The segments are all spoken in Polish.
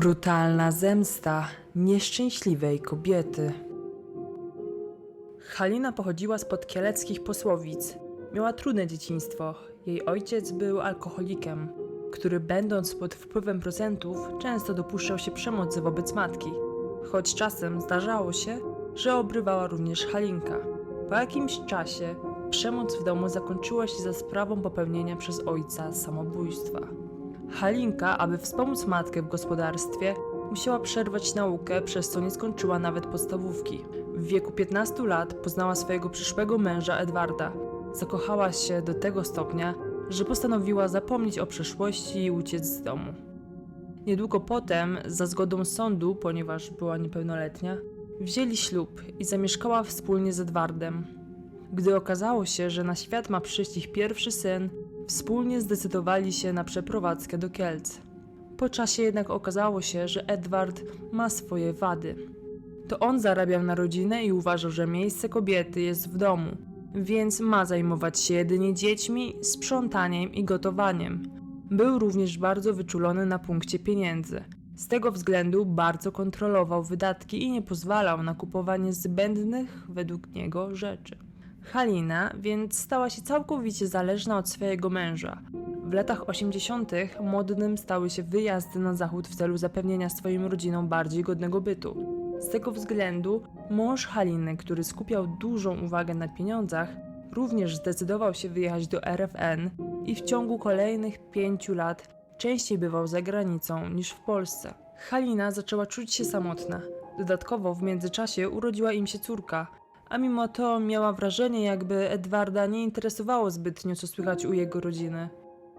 Brutalna zemsta nieszczęśliwej kobiety. Halina pochodziła z podkieleckich posłowic. Miała trudne dzieciństwo. Jej ojciec był alkoholikiem, który będąc pod wpływem procentów często dopuszczał się przemocy wobec matki. Choć czasem zdarzało się, że obrywała również Halinka. Po jakimś czasie przemoc w domu zakończyła się za sprawą popełnienia przez ojca samobójstwa. Halinka, aby wspomóc matkę w gospodarstwie, musiała przerwać naukę, przez co nie skończyła nawet podstawówki. W wieku 15 lat poznała swojego przyszłego męża Edwarda. Zakochała się do tego stopnia, że postanowiła zapomnieć o przeszłości i uciec z domu. Niedługo potem, za zgodą sądu, ponieważ była niepełnoletnia, wzięli ślub i zamieszkała wspólnie z Edwardem. Gdy okazało się, że na świat ma przyjść ich pierwszy syn, wspólnie zdecydowali się na przeprowadzkę do Kielc. Po czasie jednak okazało się, że Edward ma swoje wady. To on zarabiał na rodzinę i uważał, że miejsce kobiety jest w domu, więc ma zajmować się jedynie dziećmi, sprzątaniem i gotowaniem. Był również bardzo wyczulony na punkcie pieniędzy. Z tego względu bardzo kontrolował wydatki i nie pozwalał na kupowanie zbędnych według niego rzeczy. Halina więc stała się całkowicie zależna od swojego męża. W latach 80. modnym stały się wyjazdy na zachód w celu zapewnienia swoim rodzinom bardziej godnego bytu. Z tego względu mąż Haliny, który skupiał dużą uwagę na pieniądzach, również zdecydował się wyjechać do RFN i w ciągu kolejnych pięciu lat częściej bywał za granicą niż w Polsce. Halina zaczęła czuć się samotna. Dodatkowo w międzyczasie urodziła im się córka, a mimo to miała wrażenie, jakby Edwarda nie interesowało zbytnio, co słychać u jego rodziny.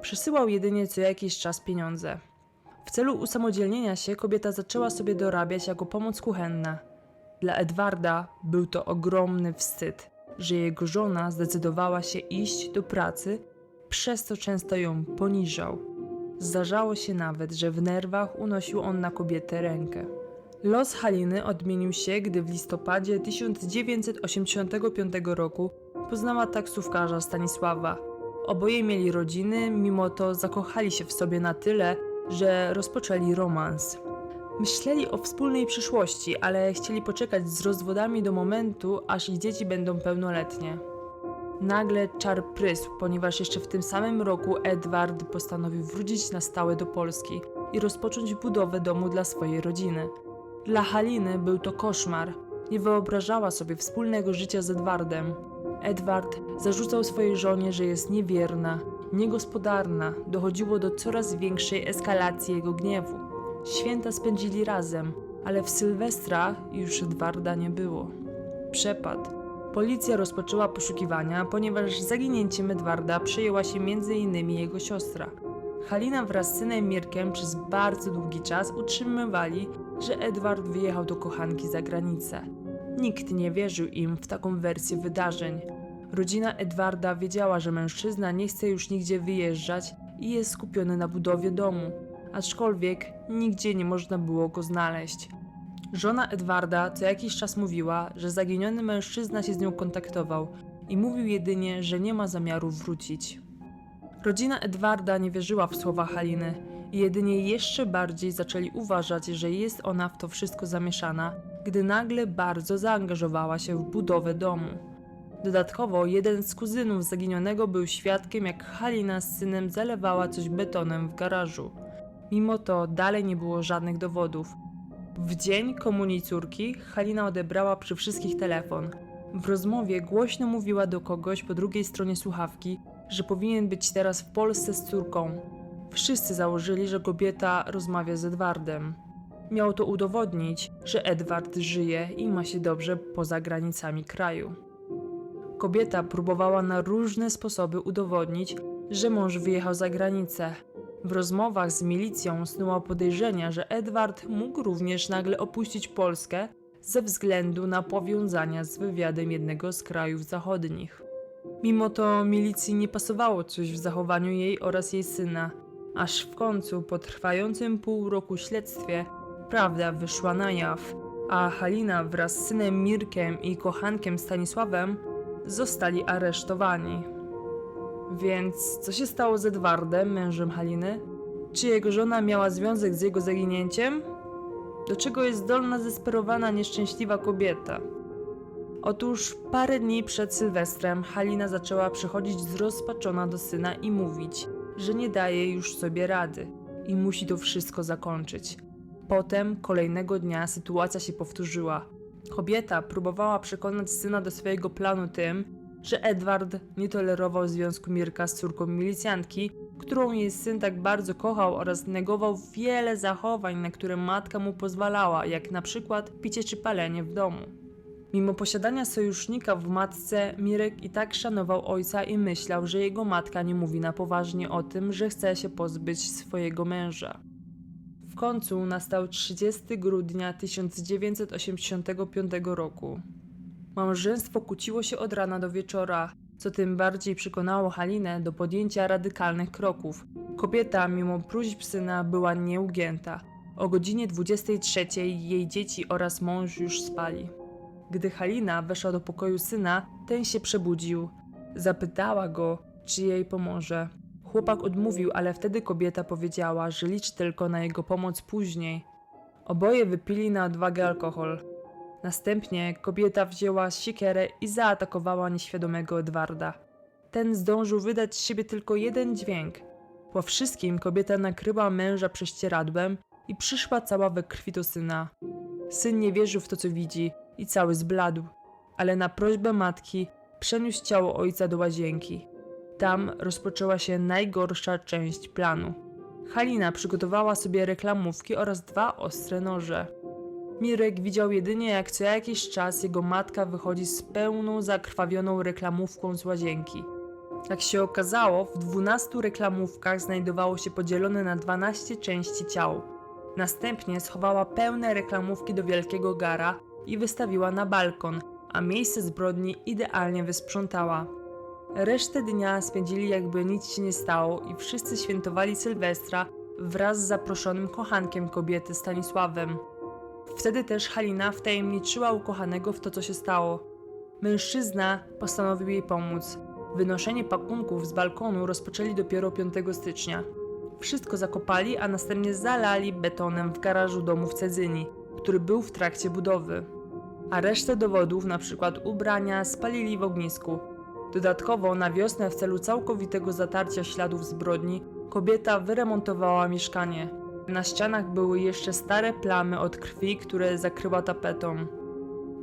Przysyłał jedynie co jakiś czas pieniądze. W celu usamodzielnienia się kobieta zaczęła sobie dorabiać jako pomoc kuchenna. Dla Edwarda był to ogromny wstyd, że jego żona zdecydowała się iść do pracy, przez co często ją poniżał. Zdarzało się nawet, że w nerwach unosił on na kobietę rękę. Los Haliny odmienił się, gdy w listopadzie 1985 roku poznała taksówkarza Stanisława. Oboje mieli rodziny, mimo to zakochali się w sobie na tyle, że rozpoczęli romans. Myśleli o wspólnej przyszłości, ale chcieli poczekać z rozwodami do momentu, aż ich dzieci będą pełnoletnie. Nagle czar prysł, ponieważ jeszcze w tym samym roku Edward postanowił wrócić na stałe do Polski i rozpocząć budowę domu dla swojej rodziny. Dla Haliny był to koszmar. Nie wyobrażała sobie wspólnego życia z Edwardem. Edward zarzucał swojej żonie, że jest niewierna, niegospodarna. Dochodziło do coraz większej eskalacji jego gniewu. Święta spędzili razem, ale w Sylwestra już Edwarda nie było. Przepad. Policja rozpoczęła poszukiwania, ponieważ zaginięciem Edwarda przejęła się m.in. jego siostra. Halina wraz z synem Mirkiem przez bardzo długi czas utrzymywali, że Edward wyjechał do kochanki za granicę. Nikt nie wierzył im w taką wersję wydarzeń. Rodzina Edwarda wiedziała, że mężczyzna nie chce już nigdzie wyjeżdżać i jest skupiony na budowie domu, aczkolwiek nigdzie nie można było go znaleźć. Żona Edwarda co jakiś czas mówiła, że zaginiony mężczyzna się z nią kontaktował i mówił jedynie, że nie ma zamiaru wrócić. Rodzina Edwarda nie wierzyła w słowa Haliny jedynie jeszcze bardziej zaczęli uważać, że jest ona w to wszystko zamieszana, gdy nagle bardzo zaangażowała się w budowę domu. Dodatkowo jeden z kuzynów zaginionego był świadkiem, jak Halina z synem zalewała coś betonem w garażu. Mimo to dalej nie było żadnych dowodów. W dzień komunii córki Halina odebrała przy wszystkich telefon. W rozmowie głośno mówiła do kogoś po drugiej stronie słuchawki, że powinien być teraz w Polsce z córką. Wszyscy założyli, że kobieta rozmawia z Edwardem. Miał to udowodnić, że Edward żyje i ma się dobrze poza granicami kraju. Kobieta próbowała na różne sposoby udowodnić, że mąż wyjechał za granicę. W rozmowach z milicją snuła podejrzenia, że Edward mógł również nagle opuścić Polskę ze względu na powiązania z wywiadem jednego z krajów zachodnich. Mimo to milicji nie pasowało coś w zachowaniu jej oraz jej syna, aż w końcu po trwającym pół roku śledztwie prawda wyszła na jaw, a Halina wraz z synem Mirkiem i kochankiem Stanisławem zostali aresztowani. Więc co się stało z Edwardem, mężem Haliny? Czy jego żona miała związek z jego zaginięciem? Do czego jest zdolna zesperowana, nieszczęśliwa kobieta? Otóż parę dni przed Sylwestrem Halina zaczęła przychodzić zrozpaczona do syna i mówić, że nie daje już sobie rady i musi to wszystko zakończyć. Potem, kolejnego dnia, sytuacja się powtórzyła. Kobieta próbowała przekonać syna do swojego planu tym, że Edward nie tolerował związku Mirka z córką milicjantki, którą jej syn tak bardzo kochał oraz negował wiele zachowań, na które matka mu pozwalała, jak na przykład picie czy palenie w domu. Mimo posiadania sojusznika w matce, Mirek i tak szanował ojca i myślał, że jego matka nie mówi na poważnie o tym, że chce się pozbyć swojego męża. W końcu nastał 30 grudnia 1985 roku. Małżeństwo kłóciło się od rana do wieczora, co tym bardziej przekonało Halinę do podjęcia radykalnych kroków. Kobieta, mimo próśb syna, była nieugięta. O godzinie 23 jej dzieci oraz mąż już spali. Gdy Halina weszła do pokoju syna, ten się przebudził. Zapytała go, czy jej pomoże. Chłopak odmówił, ale wtedy kobieta powiedziała, że liczy tylko na jego pomoc później. Oboje wypili na odwagę alkohol. Następnie kobieta wzięła siekierę i zaatakowała nieświadomego Edwarda. Ten zdążył wydać z siebie tylko jeden dźwięk. Po wszystkim kobieta nakryła męża prześcieradłem i przyszła cała we krwi do syna. Syn nie wierzył w to, co widzi i cały zbladł, ale na prośbę matki przeniósł ciało ojca do łazienki. Tam rozpoczęła się najgorsza część planu. Halina przygotowała sobie reklamówki oraz dwa ostre noże. Mirek widział jedynie, jak co jakiś czas jego matka wychodzi z pełną, zakrwawioną reklamówką z łazienki. Jak się okazało, w 12 reklamówkach znajdowało się podzielone na 12 części ciał. Następnie schowała pełne reklamówki do wielkiego gara i wystawiła na balkon, a miejsce zbrodni idealnie wysprzątała. Resztę dnia spędzili jakby nic się nie stało i wszyscy świętowali Sylwestra wraz z zaproszonym kochankiem kobiety Stanisławem. Wtedy też Halina wtajemniczyła ukochanego w to, co się stało. Mężczyzna postanowił jej pomóc. Wynoszenie pakunków z balkonu rozpoczęli dopiero 5 stycznia. Wszystko zakopali, a następnie zalali betonem w garażu domu w Cedzyni, który był w trakcie budowy. A resztę dowodów, np. ubrania, spalili w ognisku. Dodatkowo na wiosnę w celu całkowitego zatarcia śladów zbrodni kobieta wyremontowała mieszkanie. Na ścianach były jeszcze stare plamy od krwi, które zakryła tapetą.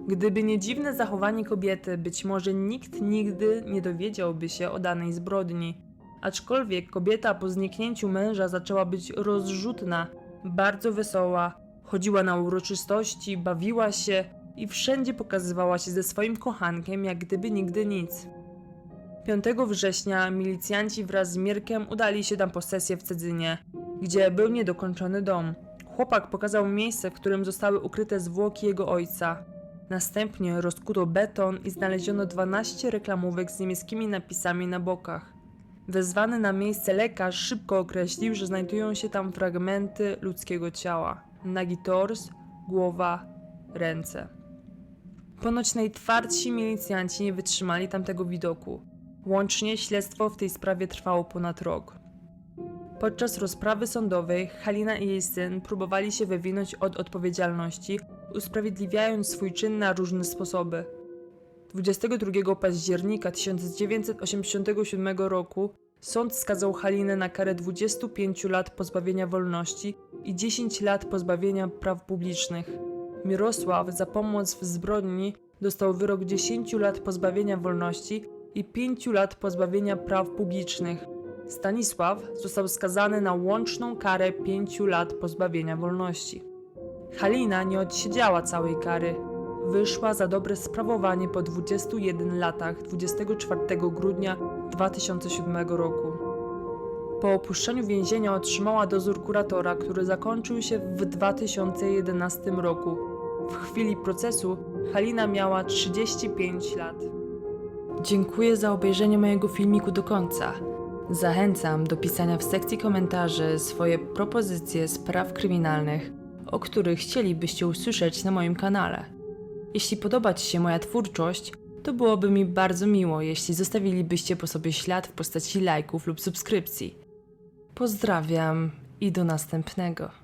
Gdyby nie dziwne zachowanie kobiety, być może nikt nigdy nie dowiedziałby się o danej zbrodni. Aczkolwiek kobieta po zniknięciu męża zaczęła być rozrzutna, bardzo wesoła, chodziła na uroczystości, bawiła się i wszędzie pokazywała się ze swoim kochankiem, jak gdyby nigdy nic. 5 września milicjanci wraz z Mirkiem udali się na posesję w Cedzynie, gdzie był niedokończony dom. Chłopak pokazał miejsce, w którym zostały ukryte zwłoki jego ojca. Następnie rozkuto beton i znaleziono 12 reklamówek z niemieckimi napisami na bokach. Wezwany na miejsce lekarz szybko określił, że znajdują się tam fragmenty ludzkiego ciała: nagi tors, głowa, ręce. Ponoć najtwardsi milicjanci nie wytrzymali tamtego widoku. Łącznie śledztwo w tej sprawie trwało ponad rok. Podczas rozprawy sądowej Halina i jej syn próbowali się wywinąć od odpowiedzialności, usprawiedliwiając swój czyn na różne sposoby. 22 października 1987 roku sąd skazał Halinę na karę 25 lat pozbawienia wolności i 10 lat pozbawienia praw publicznych. Mirosław za pomoc w zbrodni dostał wyrok 10 lat pozbawienia wolności i 5 lat pozbawienia praw publicznych. Stanisław został skazany na łączną karę 5 lat pozbawienia wolności. Halina nie odsiedziała całej kary. Wyszła za dobre sprawowanie po 21 latach 24 grudnia 2007 roku. Po opuszczeniu więzienia otrzymała dozór kuratora, który zakończył się w 2011 roku. W chwili procesu Halina miała 35 lat. Dziękuję za obejrzenie mojego filmiku do końca. Zachęcam do pisania w sekcji komentarzy swoje propozycje spraw kryminalnych, o których chcielibyście usłyszeć na moim kanale. Jeśli podoba Ci się moja twórczość, to byłoby mi bardzo miło, jeśli zostawilibyście po sobie ślad w postaci lajków lub subskrypcji. Pozdrawiam i do następnego.